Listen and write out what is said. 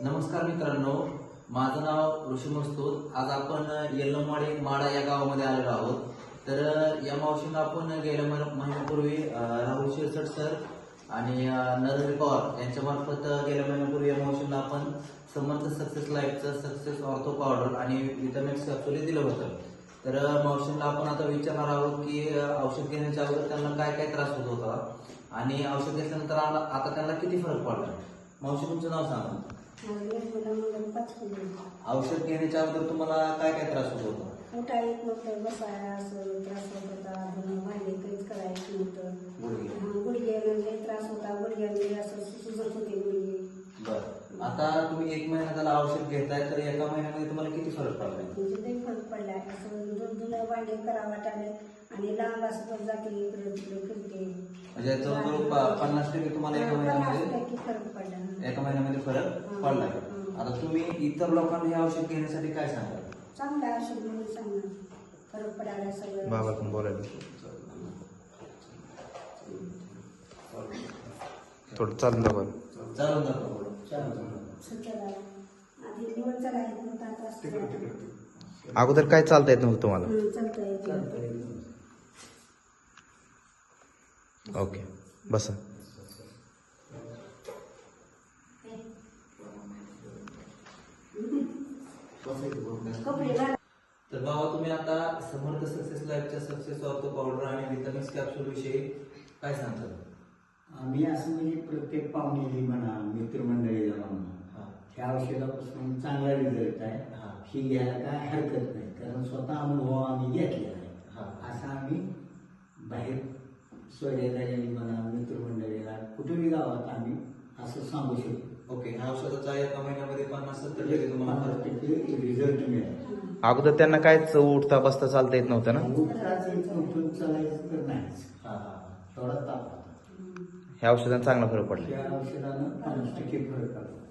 नमस्कार मित्रांनो माझं नाव ऋषी मस्तूर आज आपण येल्लमवाडी माडा या गावामध्ये आलेलो आहोत. तर या मावशींना आपण गेल्या महिन्या- महिन्यापूर्वी राहुल शिरसट सर आणि अं, नरहरी पवार यांच्यामार्फत गेल्या महिन्यापूर्वी या मावशींना आपण समर्थ सक्सेस लाईफचं सक्सेस ऑर्थो पावडर आणि विटामिक्स कॅप्सुली दिलं होतं. तर मावशींना आपण आता विचारणार आहोत की औषध घेण्याच्या अगोदर त्यांना काय काय त्रास होत होता आणि औषध घेतल्यानंतर आला- आता त्यांना किती फरक पडला? मावशी तुमचं नाव सांगा. औषध घेण्याच्या अगोदर तुम्हाला काय काय त्रास होत होता? उठा येत नव्हतं बसायला असं त्रास होत होता भांडे काहीच करायचं नव्हतं गुडघे. हा, गुडघे म्हणजे त्रास होता गुडघ्यामध्ये असं सुजत होते गुडघे. बर. आता तुम्ही एक महिना त्याला औषध घेताय तर एका महिन्यामध्ये तुम्हाला किती फरक पडलाय? म्हणजे ते फरक पडलाय. असं धु- धुणं भांडे करा वाटाले आणि लांब असं पण जाते इकडे तिकडे फिरते. म्हणजे जवळजवळ पन्नास टक्के तुम्हाला एका महिन्यामध्ये फरक पडला. एका महिन्यामध्ये फरक पडलाय आता तुम्ही इतर लोकांना हे औषध घेण्यासाठी काय सांगाल चांगला औषध म्हणून चांगलं फरक पडायला सगळं. बाबा पण बोलायला थोडं चालून दाखवा चालून दाखवा आधी निवड नव्हता आता अगोदर काय चालता येत नव्हतं तुम्हाला? ओके. बसा. तर बाबा तुम्ही आता समर्थ सक्सेस लाईफच्या सक्सेस ऑफ पावडर आणि विटामिन्स कॅप्सूल विषयी काय सांगता? आम्ही असं म्हणजे प्रत्येक पाहुणेली म्हणा मित्रमंडळीला म्हणा ह्या औषधापासून चांगला रिझल्ट आहे. हा. घ्यायला काय हरकत नाही कारण स्वतः अनुभव आम्ही घेतलेला हा. आहे असा आम्ही बाहेर सोयऱ्याला म्हणा मित्रमंडळीला कुठेही गावात आम्ही असं सांगू शकतो. ओके ह्या औषधाचा एका महिन्यामध्ये पन्नास सत्तर टक्के तुम्हाला रिझल्ट मिळेल अगोदर त्यांना काय उठता बसता चालता येत नव्हतं ना? उठताच येत नव्हतं चालायचं तर नाहीच हा थोडा ताप होता. ह्या औषधाने चांगला फरक पडला. त्या औषधानं पन्नास टक्के फरक पडला.